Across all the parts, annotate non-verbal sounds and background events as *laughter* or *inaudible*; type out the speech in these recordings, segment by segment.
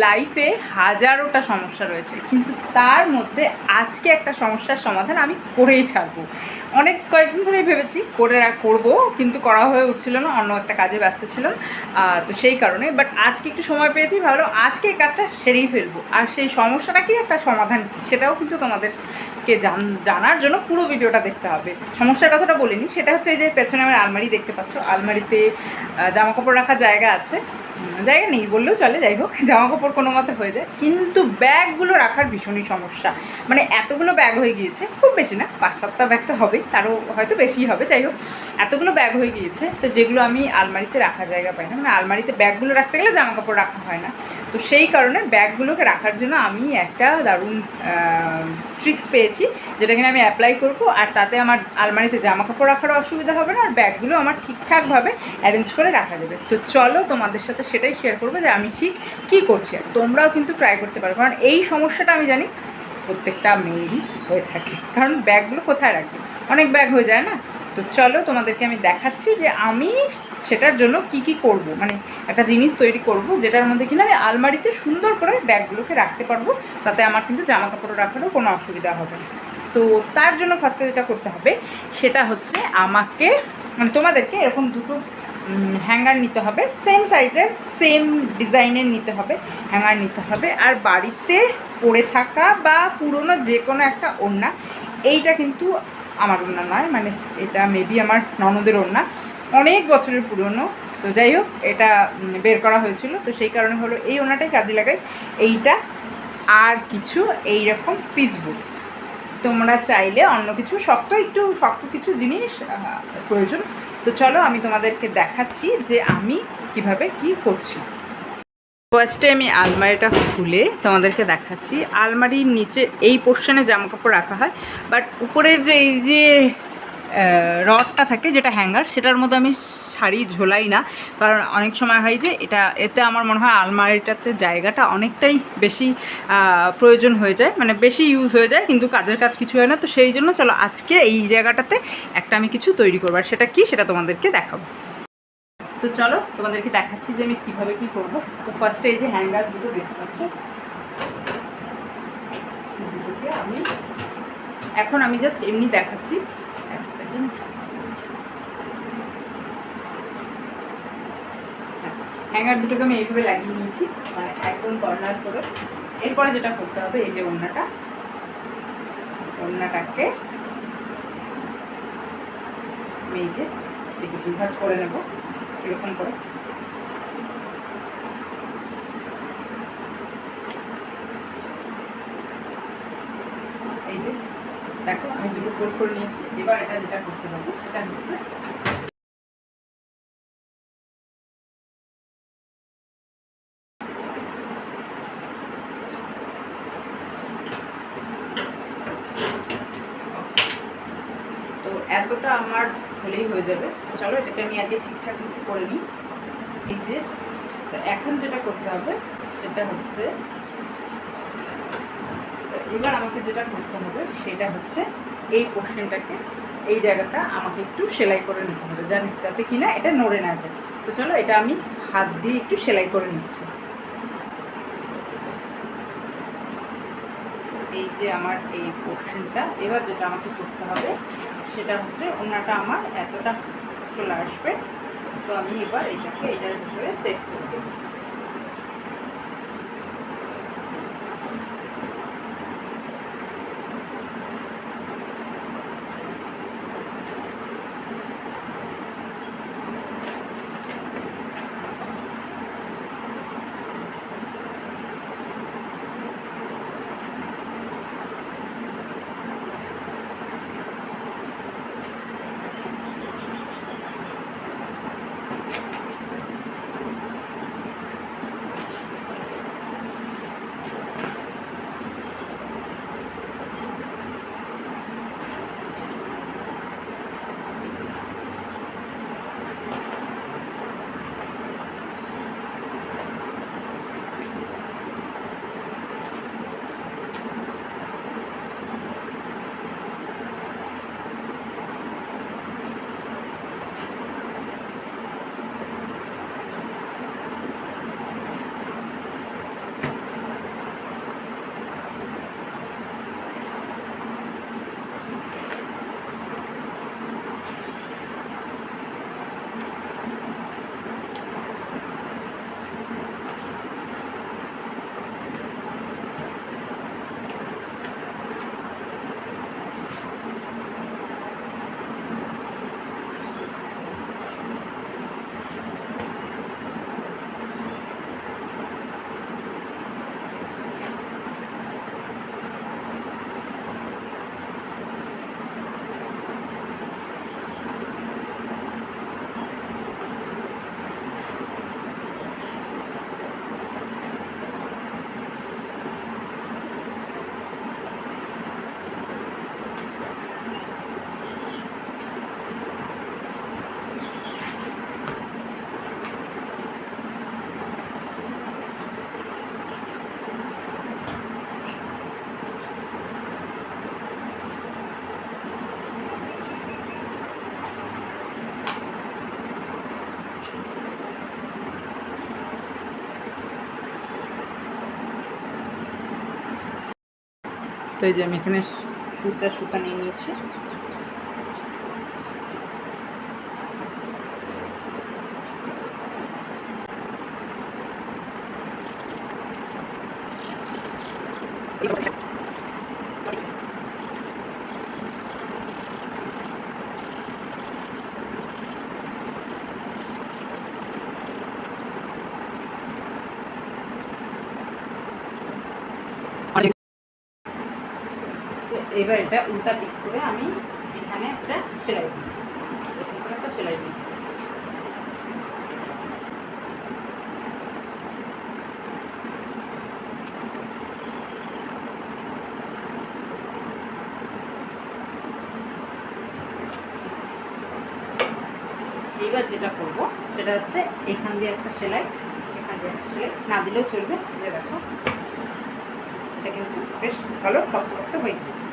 লাইফে হাজারোটা সমস্যা রয়েছে। কিন্তু তার মধ্যে আজকে একটা সমস্যার সমাধান আমি করেই ছাড়বো। অনেক কয়েকদিন ধরেই ভেবেছি করে করব কিন্তু করা হয়ে উঠছিল না অন্য একটা কাজে ব্যস্ত আহ, তো সেই কারণে বাট আজকে একটু সময় পেয়েছি ভালো আজকে এই কাজটা সেরেই ফেলব। আর সেই সমস্যাটা কি একটা সমাধান কি? সেটাও কিন্তু তোমাদেরকে জান জানার জন্য পুরো ভিডিওটা দেখতে হবে। সমস্যার কথাটা বলিনি সেটা হচ্ছে এই যে পেছনে আমার আলমারি দেখতে পাচ্ছ আলমারিতে জামাকাপড় রাখার জায়গা আছে। জায়গা নেই, বললেও চলে, যাই হোক, *laughs* জামা কাপড় কোনো মতে হয়ে যায়। কিন্তু ব্যাগগুলো রাখার ভীষণই সমস্যা। মানে এতগুলো ব্যাগ হয়ে গিয়েছে, খুব বেশি না, পাঁচ সাতটা ব্যাগ তো হবেই, তারও হয়তো বেশি হবে, যাই হোক। এতগুলো ব্যাগ হয়ে গিয়েছে, তো যেগুলো আমি আলমারিতে রাখার জায়গা পাই না। মানে আলমারিতে ব্যাগগুলো রাখতে গেলে জামা কাপড় রাখা হয় না। তো সেই কারণে ব্যাগগুলোকে রাখার জন্য আমি একটা দারুণ ট্রিক্স পেয়েছি, যেটা কিনা আমি অ্যাপ্লাই করব। আর তাতে আমার আলমারিতে জামা কাপড় রাখারও অসুবিধা হবে না, আর ব্যাগগুলো আমার ঠিকঠাকভাবে অ্যারেঞ্জ করে রাখা যাবে। তো চলো তোমাদের সাথে সেটাই শেয়ার করব যে আমি ঠিক কী করছি। আর তোমরাও কিন্তু ট্রাই করতে পারো, কারণ এই সমস্যাটা আমি জানি প্রত্যেকটা মেয়েরই হয়ে থাকে। কারণ ব্যাগগুলো কোথায় রাখবে? অনেক ব্যাগ হয়ে যায় না? তো চলো তোমাদেরকে আমি দেখাচ্ছি যে আমি সেটার জন্য কি কি করব। মানে একটা জিনিস তৈরি করব যেটার মধ্যে কিনা আমি আলমারিতে সুন্দর করে ব্যাগগুলোকে রাখতে পারব। তাতে আমার কিন্তু জামা কাপড় রাখারও কোনো অসুবিধা হবে না। তো তার জন্য ফার্স্টে যেটা করতে হবে, সেটা হচ্ছে আমাকে মানে তোমাদেরকে এরকম দুটো হ্যাঙ্গার নিতে হবে। সেম সাইজের সেম ডিজাইনের নিতে হবে। হ্যাঙ্গার নিতে হবে। আর বাড়িতে পড়ে থাকা বা পুরনো যে কোনো একটা ওড়না, এইটা কিন্তু আমার ওড়না নয় মানে এটা মেবি আমার ননদের ওড়না। অনেক বছরের পুরনো। তো যাই হোক, এটা বের করা হয়েছিল। তো সেই কারণে হলো এই ওড়নাটাই কাজে লাগাই। এইটা আর কিছু এই রকম পিসবুক তোমরা চাইলে অন্য কিছু শক্ত, একটু শক্ত কিছু জিনিস প্রয়োজন। তো চলো আমি তোমাদেরকে দেখাচ্ছি যে আমি কীভাবে কি করছি। ফার্স্টে আমি আলমারিটা খুলে তোমাদেরকে দেখাচ্ছি। আলমারির নিচে এই পোর্শনে জামা কাপড় রাখা হয় বাট উপরের যে এই যে রডটা থাকে যেটা হ্যাঙ্গার সেটার মধ্যে আমি শাড়ি ঝোলাই না। কারণ অনেক সময় হয় যে এটা, এতে আমার মনে হয় আলমারিটাতে জায়গাটা অনেকটাই বেশি প্রয়োজন হয়ে যায়। মানে বেশি ইউজ হয়ে যায়, কিন্তু কাজের কাজ কিছু হয় না। তো সেই জন্য চলো আজকে এই জায়গাটাতে একটা আমি কিছু তৈরি করব। আর সেটা কি সেটা তোমাদেরকে দেখাবো। তো চলো, তোমাদেরকে দেখাচ্ছি যে আমি কীভাবে কি করব। তো ফার্স্টে এই যে হ্যাঙ্গার দুটো দেখতে পাচ্ছ দুটোকে আমি এখন আমি জাস্ট এমনি দেখাচ্ছি। এক সেকেন্ড হ্যাঙ্গার দুটোকে আমি এইভাবে লাগিয়ে নিয়েছি মানে একদম কর্নার করে। এরপরে যেটা করতে হবে, এই যে ওড়নাটা। ওড়নাটাকে এই যে দুভাজ করে নেব। এরকম করে। এই যে, দেখো, আমি দুটো ফোল্ড করে নিয়েছি। এবার এটা যেটা করতে পারব, সেটা হচ্ছে এতটা আমার হলেই হয়ে যাবে। তো চলো, এটাকে আমি আগে ঠিকঠাক একটু করে নিই। এই যে, তো এখন যেটা করতে হবে, সেটা হচ্ছে এবার আমাকে যেটা করতে হবে, সেটা হচ্ছে এই পোর্শনটাকে এই জায়গাটা আমাকে একটু সেলাই করে নিতে হবে, জানি যাতে কিনা এটা নড়ে না যায়। তো চলো, এটা আমি হাত দিয়ে একটু সেলাই করে নিচ্ছি। যে আমার এই পোর্শনটা এবার যেটা আমাকে করতে হবে, সেটা হচ্ছে ওনাটা আমার এতটা চলে আসবে, তো আমি এবার এটাকে এটার ভিতরে সেট করে দেবো। তো এই যে আমি এখানে সুতা সুতা নিয়ে নিয়েছি। তো এবার এটা উল্টা পিক করে আমি এখানে একটা সেলাই দিই। করে একটা সেলাই দিই। এইবার যেটা করব, সেটা হচ্ছে এখান দিয়ে একটা সেলাই, এখান দিয়ে একটা সেলাই। না দিলেও চলবে। দেখো, এটা কিন্তু বেশ ভালো শক্ত হয়ে গিয়েছে।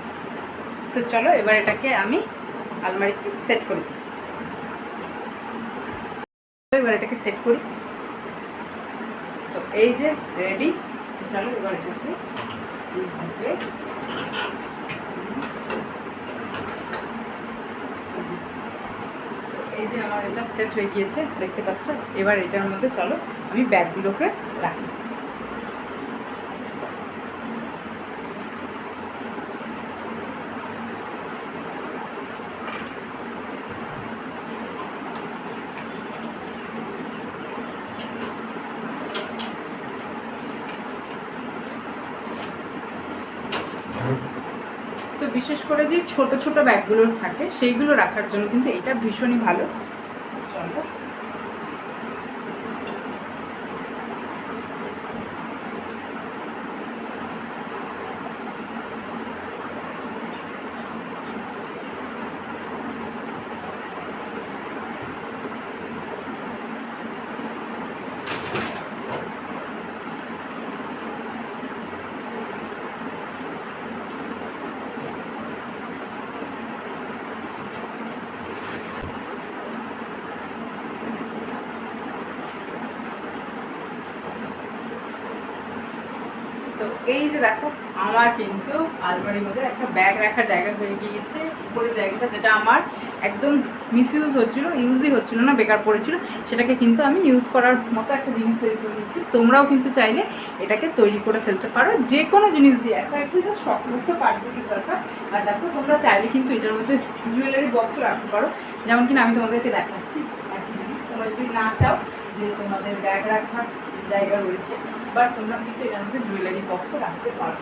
তো চলো, এবার এটাকে আমি আলমারিতে সেট করি। এবার এটাকে সেট করি। তো এই যে রেডি চলো এবার এটাকে এই যে আমার এটা সেট হয়ে গিয়েছে, দেখতে পাচ্ছ? এবার এটার মধ্যে চলো আমি ব্যাগগুলোকে রাখি তো বিশেষ করে যে ছোট ছোট ব্যাগগুলোর থাকে, সেইগুলো রাখার জন্য কিন্তু এটা ভীষণই ভালো। চলো তো এই যে দেখো, আমার কিন্তু আলমারির মধ্যে একটা ব্যাগ রাখার জায়গা হয়ে গিয়েছে। উপরের জায়গাটা যেটা আমার একদম মিস ইউজ হচ্ছিল ইউজই হচ্ছিল না, বেকার পড়েছিল, সেটাকে কিন্তু আমি ইউজ করার মতো একটা জিনিস তৈরি করে নিয়েছি। তোমরাও কিন্তু চাইলে এটাকে তৈরি করে ফেলতে পারো। যে কোনো জিনিস দিয়ে, একটা একটু জাস্ট শক্তমুক্ত কাঠগুলির দরকার? আর দেখো, তোমরা চাইলে কিন্তু এটার মধ্যে জুয়েলারি বক্সও রাখতে পারো। যেমন কিনা আমি তোমাদেরকে দেখাচ্ছি। তোমরা যদি না চাও যে তোমাদের ব্যাগ রাখার জায়গা রয়েছে বাট তোমরা কিন্তু এটার মধ্যে জুয়েলারি বক্সও রাখতে পারো।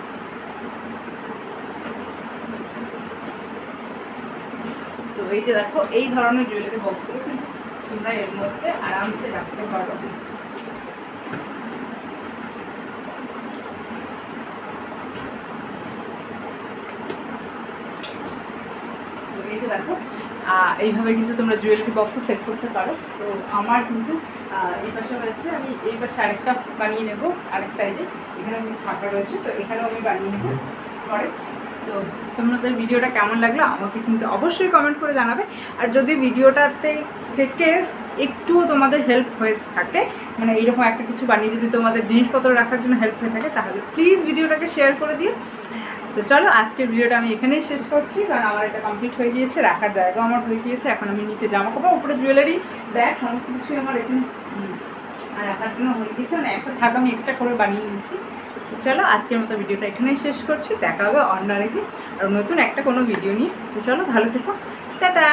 তো এই যে দেখো, এই ধরনের জুয়েলারি বক্সগুলো কিন্তু তোমরা এর মধ্যে আরামসে রাখতে পারো তো এই যে দেখো আহ, এইভাবে কিন্তু তোমরা জুয়েলারি বক্সও সেট করতে পারো। তো আমার কিন্তু এই পাশে হয়েছে আমি এই পাশে আরেকটা বানিয়ে নেব আরেক সাইডে এখানে কিন্তু ফাঁকা রয়েছে, তো এখানেও আমি বানিয়ে নেব পরে। তো তোমাদের ভিডিওটা কেমন লাগল আমাকে কিন্তু অবশ্যই কমেন্ট করে জানাবে। আর যদি ভিডিওটাতে থেকে একটুও তোমাদের হেল্প হয়ে থাকে মানে এইরকম একটা কিছু বানিয়ে যদি তোমাদের জিনিসপত্র রাখার জন্য হেল্প হয়ে থাকে, তাহলে প্লিজ ভিডিওটাকে শেয়ার করে দিও। তো চলো, আজকের ভিডিওটা আমি এখানেই শেষ করছি, কারণ আমার এটা কমপ্লিট হয়ে গিয়েছে, রাখার জায়গা আমার হয়ে গিয়েছে, এখন আমি নিচে জামা কাপড় উপরে জুয়েলারি ব্যাগ সমস্ত কিছুই আমার এখানে রাখার জন্য হয়ে গিয়েছে মানে একটা থাক আমি এক্সট্রা করে বানিয়ে নিয়েছি তো চলো, আজকের মতো ভিডিওটা এখানেই শেষ করছি, দেখা হবে অন্য আরেকদিন, আর নতুন একটা কোনো ভিডিও নিয়ে। তো চলো, ভালো থেকো, টাটা!